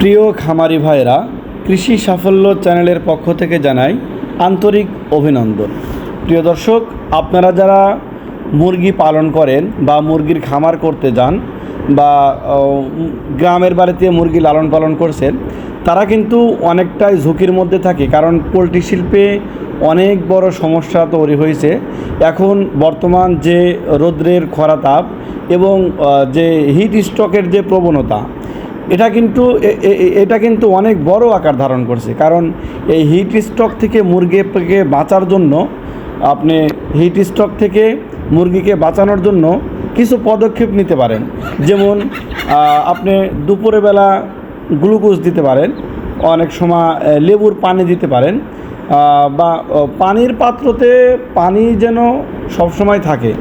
প্রিয় খামারি ভাইরা কৃষি সাফল্য চ্যানেলের পক্ষ থেকে জানাই আন্তরিক অভিনন্দন। প্রিয় দর্শক, আপনারা যারা মুরগি পালন করেন বা মুরগির খামার করতে যান বা গ্রামের বাড়িতে মুরগি লালন পালন করছেন, তারা কিন্তু অনেকটাই ঝুঁকির মধ্যে থাকে কারণ পোলট্রি শিল্পে অনেক বড় সমস্যা তৈরি হয়েছে। এখন বর্তমান যে রৌদ্রের খরা তাপ এবং যে হিট স্ট্রোকের যে প্রবণতা এটা কিন্তু এটা কিন্তু অনেক বড় আকার ধারণ করছে। কারণ এই হিট স্ট্রোক থেকে মুরগিকে বাঁচার জন্য, আপনি হিট স্ট্রোক থেকে মুরগিকে বাঁচানোর জন্য কিছু পদক্ষেপ নিতে পারেন। যেমন আপনি দুপুরে বেলা গ্লুকোজ দিতে পারেন, অনেক সময় লেবুর পানি দিতে পারেন বা পানির পাত্রতে পানি যেন সবসময় থাকে।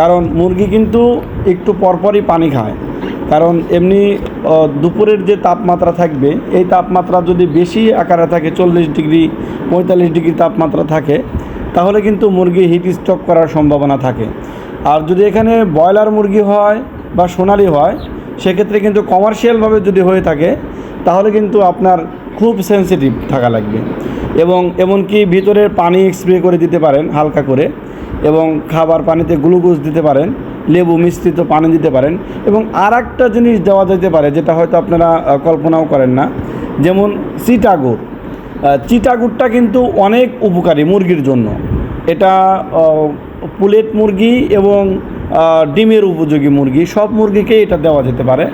কারণ মুরগি কিন্তু একটু পরপরই পানি খায়। কারণ এমনি দুপুরের যে তাপমাত্রা থাকবে, এই তাপমাত্রা যদি বেশি আকারে থাকে, চল্লিশ ডিগ্রি, পঁয়তাল্লিশ ডিগ্রি তাপমাত্রা থাকে, তাহলে কিন্তু মুরগি হিট স্টক করার সম্ভাবনা থাকে। আর যদি এখানে ব্রয়লার মুরগি হয় বা সোনালি হয়, সেক্ষেত্রে কিন্তু কমার্শিয়ালভাবে যদি হয়ে থাকে, তাহলে কিন্তু আপনার খুব সেন্সিটিভ থাকা লাগবে। এবং এমনকি ভিতরের পানি স্প্রে করে দিতে পারেন, হালকা করে, এবং খাবার পানিতে গ্লুকোজ দিতে পারেন। লেবু মিশ্রিত পানি দিতে পারেন এবং আর একটা জিনিস দেওয়া যেতে পারে, যেটা হয়তো আপনারা কল্পনাও করেন না, যেমন চিটাগুড়। চিটাগুড়টা কিন্তু অনেক উপকারী মুরগির জন্য। এটা পুলেট মুরগি এবং ডিমের উপযোগী মুরগি, সব মুরগিকেই এটা দেওয়া যেতে পারে।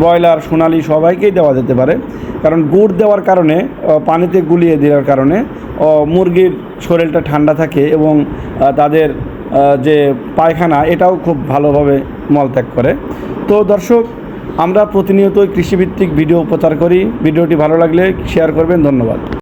ব্রয়লার, সোনালি সবাইকেই দেওয়া যেতে পারে। কারণ গুড় দেওয়ার কারণে পানিতে গুলিয়ে দেওয়ার কারণে মুরগির শরীরটা ঠান্ডা থাকে এবং তাদের যে পায়খানা, এটাও খুব ভালোভাবে মলত্যাগ করে। তো দর্শক, আমরা প্রতিনিয়ত কৃষিভিত্তিক ভিডিও প্রচার করি। ভিডিওটি ভালো লাগলে শেয়ার করবেন। ধন্যবাদ।